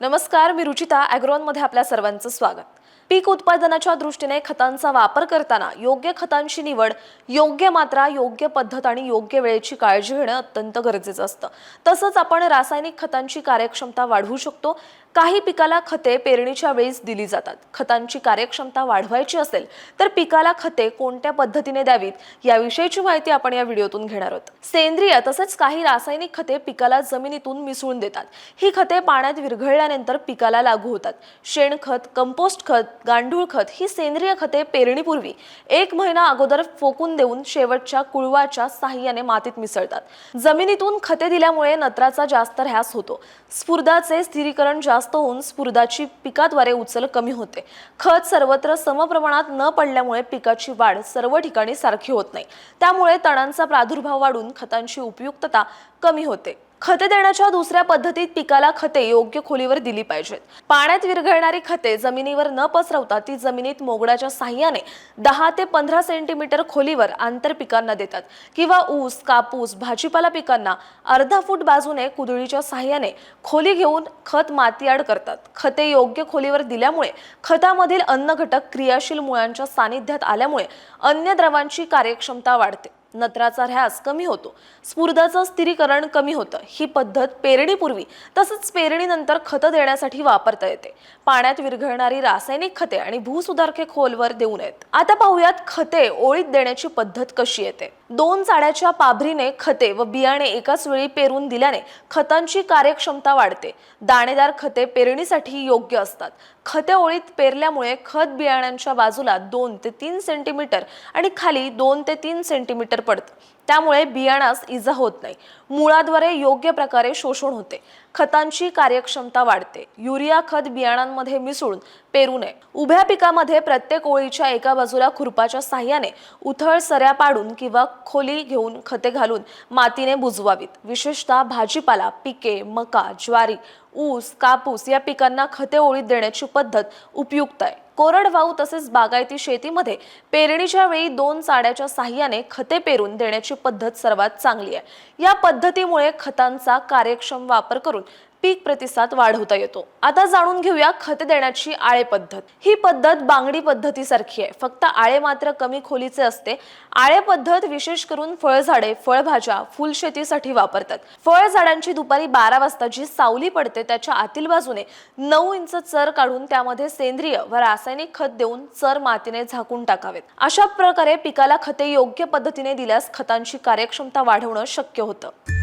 नमस्कार मी रुचिता ॲग्रोनमध्ये आपल्या सर्वांचं स्वागत. पीक उत्पादनाच्या दृष्टीने खतांचा वापर करताना योग्य खतांची निवड योग्य मात्रा योग्य पद्धत आणि योग्य वेळेची काळजी घेणं अत्यंत गरजेचं असतं. तसंच आपण रासायनिक खतांची कार्यक्षमता वाढवू शकतो काही पिकाला खते पेरणीच्या वेळीच दिली जातात. खतांची कार्यक्षमता वाढवायची असेल तर पिकाला खते कोणत्या पद्धतीने द्यावीत याविषयीची माहिती आपण या व्हिडिओतून घेणार आहोत. सेंद्रिय तसेच काही रासायनिक खते पिकाला जमिनीतून मिसळून देतात. ही खते पाण्यात विरघळल्यानंतर पिकाला लागू होतात. शेणखत कंपोस्ट खत गांडूळ खत ही सेंद्रिय खते पेरणीपूर्वी एक महिना अगोदर फोकून देऊन शेवटच्या कुळवाच्या साह्याने मातीत मिसळतात. जमिनीतून खते दिल्यामुळे नत्राचा जास्त ऱ्हास होतो. स्फुर्दाचे स्थिरीकरण जास्त जास्त होऊन स्फुर्दाची पिकाद्वारे उचल कमी होते. खत सर्वत्र समप्रमाणात न पडल्यामुळे पिकाची वाढ सर्व ठिकाणी सारखी होत नाही. त्यामुळे तणांचा प्रादुर्भाव वाढून खतांची उपयुक्तता कमी होते. खते देण्याच्या दुसऱ्या पद्धतीत पिकाला खते योग्य खोलीवर दिली पाहिजेत. पाण्यात विरघळणारी खते जमिनीवर न पसरवता ती जमिनीत मोगडाच्या साह्याने दहा ते पंधरा सेंटीमीटर खोलीवर आंतर पिकांना देतात. किंवा ऊस कापूस भाजीपाला पिकांना अर्धा फूट बाजूने कुदळीच्या साह्याने खोली घेऊन खत मातीआड करतात. खते योग्य खोलीवर दिल्यामुळे खतामधील अन्न घटक क्रियाशील मुळांच्या सानिध्यात आल्यामुळे अन्य द्रवांची कार्यक्षमता वाढते. नत्राचा ऱ्हास कमी होतो. स्फुर्दाचं स्थिरीकरण कमी होतं. ही पद्धत पेरणीपूर्वी तसंच पेरणीनंतर खतं देण्यासाठी वापरता येते. पाण्यात विरघळणारी रासायनिक खते आणि भूसुधारके खोलवर देऊ नयेत. आता पाहूयात खते ओळीत देण्याची पद्धत कशी येते? दोन चाड्याच्या पाभरीने खते व बियाणे एकाच वेळी पेरून दिल्याने खतांची कार्यक्षमता वाढते. दाणेदार खते पेरणीसाठी योग्य असतात. खते ओळीत पेरल्यामुळे खत बियाण्यांच्या बाजूला दोन ते तीन सेंटीमीटर आणि खाली दोन ते तीन सेंटीमीटर पडतं. त्यामुळे बियाणास इजा होत नाही. मुळाद्वारे योग्य प्रकारे शोषण होते. खतांची कार्यक्षमता वाढते. युरिया खत बियाणांमध्ये मिसळून पेरू नये. उभ्या पिकामध्ये प्रत्येक ओळीच्या एका बाजूला खुरपाच्या साह्याने उथळ सऱ्या पाडून किंवा खोली घेऊन खते घालून मातीने बुजवावीत. विशेषतः भाजीपाला पिके मका ज्वारी ऊस कापूस या पिकांना खते ओळीत देण्याची पद्धत उपयुक्त आहे. कोरडवाहू तसेच बागायती शेतीमध्ये पेरणीच्या वेळी दोन चाड्याच्या साह्याने खते पेरून देण्याची पद्धत सर्वात चांगली आहे. या पद्धतीमुळे खतांचा कार्यक्षम वापर करून पीक प्रतिसाद वाढवता येतो. आता जाणून घेऊया खत देण्याची आळे पद्धत. ही पद्धत बांगडी पद्धतीसारखी आहे. फक्त आळे मात्र कमी खोलीचे असते. आळे पद्धत विशेष करून फळझाडे फळभाज्या फुलशेतीसाठी वापरतात. फळझाडांची दुपारी बारा वाजता जी सावली पडते त्याच्या आतील बाजूने नऊ इंच चर काढून त्यामध्ये सेंद्रिय व रासायनिक खत देऊन चर मातीने झाकून टाकावेत. अशा प्रकारे पिकाला खते योग्य पद्धतीने दिल्यास खतांची कार्यक्षमता वाढवणं शक्य होतं.